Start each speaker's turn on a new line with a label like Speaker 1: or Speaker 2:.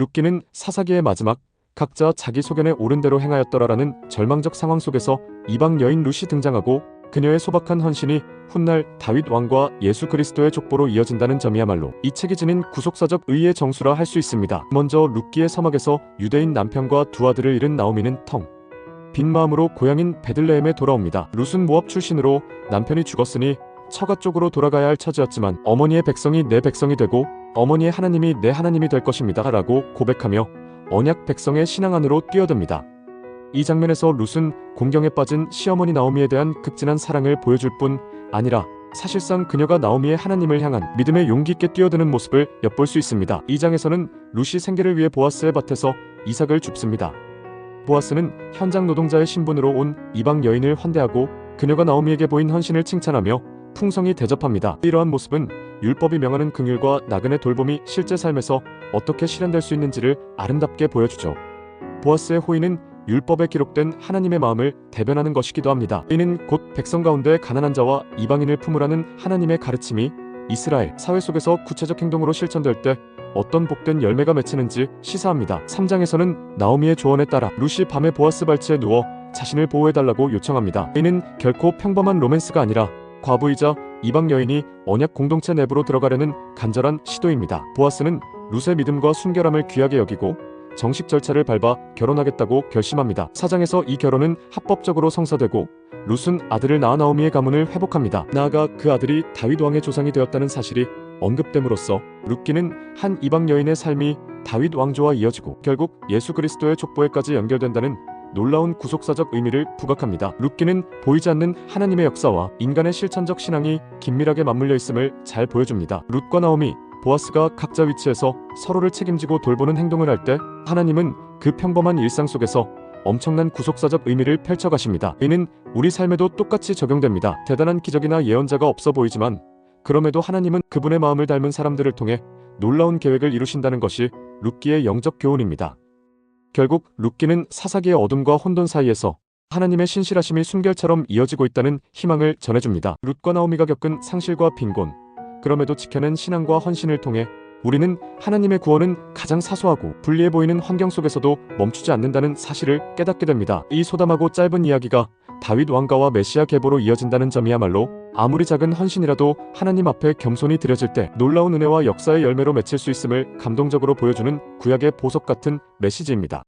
Speaker 1: 룻기는 사사기의 마지막 각자 자기 소견에 옳은 대로 행하였더라라는 절망적 상황 속에서 이방 여인 룻이 등장하고 그녀의 소박한 헌신이 훗날 다윗 왕과 예수 그리스도의 족보로 이어진다는 점이야말로 이 책이 지닌 구속사적 의의 정수라 할 수 있습니다. 먼저 룻기의 서막에서 유대인 남편과 두 아들을 잃은 나오미는 텅 빈 마음으로 고향인 베들레헴에 돌아옵니다. 룻은 모압 출신으로 남편이 죽었으니 처가 쪽으로 돌아가야 할 처지였지만 어머니의 백성이 내 백성이 되고 어머니의 하나님이 내 하나님이 될 것입니다. 라고 고백하며 언약 백성의 신앙 안으로 뛰어듭니다. 이 장면에서 룻은 공경에 빠진 시어머니 나오미에 대한 극진한 사랑을 보여줄 뿐 아니라 사실상 그녀가 나오미의 하나님을 향한 믿음의 용기 있게 뛰어드는 모습을 엿볼 수 있습니다. 이 장에서는 룻이 생계를 위해 보아스의 밭에서 이삭을 줍습니다. 보아스는 현장 노동자의 신분으로 온 이방 여인을 환대하고 그녀가 나오미에게 보인 헌신을 칭찬하며 풍성히 대접합니다. 이러한 모습은 율법이 명하는 긍휼과 나그네 돌봄이 실제 삶에서 어떻게 실현될 수 있는지를 아름답게 보여주죠. 보아스의 호의는 율법에 기록된 하나님의 마음을 대변하는 것이기도 합니다. 이는 곧 백성 가운데 가난한 자와 이방인을 품으라는 하나님의 가르침이 이스라엘 사회 속에서 구체적 행동으로 실천될 때 어떤 복된 열매가 맺히는지 시사합니다. 3장에서는 나오미의 조언에 따라 루시 밤에 보아스 발치에 누워 자신을 보호해달라고 요청합니다. 이는 결코 평범한 로맨스가 아니라 과부이자 이방 여인이 언약 공동체 내부로 들어가려는 간절한 시도입니다. 보아스는 룻의 믿음과 순결함을 귀하게 여기고 정식 절차를 밟아 결혼하겠다고 결심합니다. 사장에서 이 결혼은 합법적으로 성사되고 룻은 아들을 낳아 나오미의 가문을 회복합니다. 나아가 그 아들이 다윗 왕의 조상이 되었다는 사실이 언급됨으로써 룻기는 한 이방 여인의 삶이 다윗 왕조와 이어지고 결국 예수 그리스도의 족보에까지 연결된다는 놀라운 구속사적 의미를 부각합니다. 룻기는 보이지 않는 하나님의 역사와 인간의 실천적 신앙이 긴밀하게 맞물려 있음을 잘 보여줍니다. 룻과 나오미, 보아스가 각자 위치에서 서로를 책임지고 돌보는 행동을 할 때 하나님은 그 평범한 일상 속에서 엄청난 구속사적 의미를 펼쳐가십니다. 이는 우리 삶에도 똑같이 적용됩니다. 대단한 기적이나 예언자가 없어 보이지만 그럼에도 하나님은 그분의 마음을 닮은 사람들을 통해 놀라운 계획을 이루신다는 것이 룻기의 영적 교훈입니다. 결국 룻기는 사사기의 어둠과 혼돈 사이에서 하나님의 신실하심이 순결처럼 이어지고 있다는 희망을 전해줍니다. 룻과 나오미가 겪은 상실과 빈곤, 그럼에도 지켜낸 신앙과 헌신을 통해 우리는 하나님의 구원은 가장 사소하고 불리해 보이는 환경 속에서도 멈추지 않는다는 사실을 깨닫게 됩니다. 이 소담하고 짧은 이야기가 다윗 왕가와 메시아 계보로 이어진다는 점이야말로 아무리 작은 헌신이라도 하나님 앞에 겸손히 드려질 때 놀라운 은혜와 역사의 열매로 맺힐 수 있음을 감동적으로 보여주는 구약의 보석 같은 메시지입니다.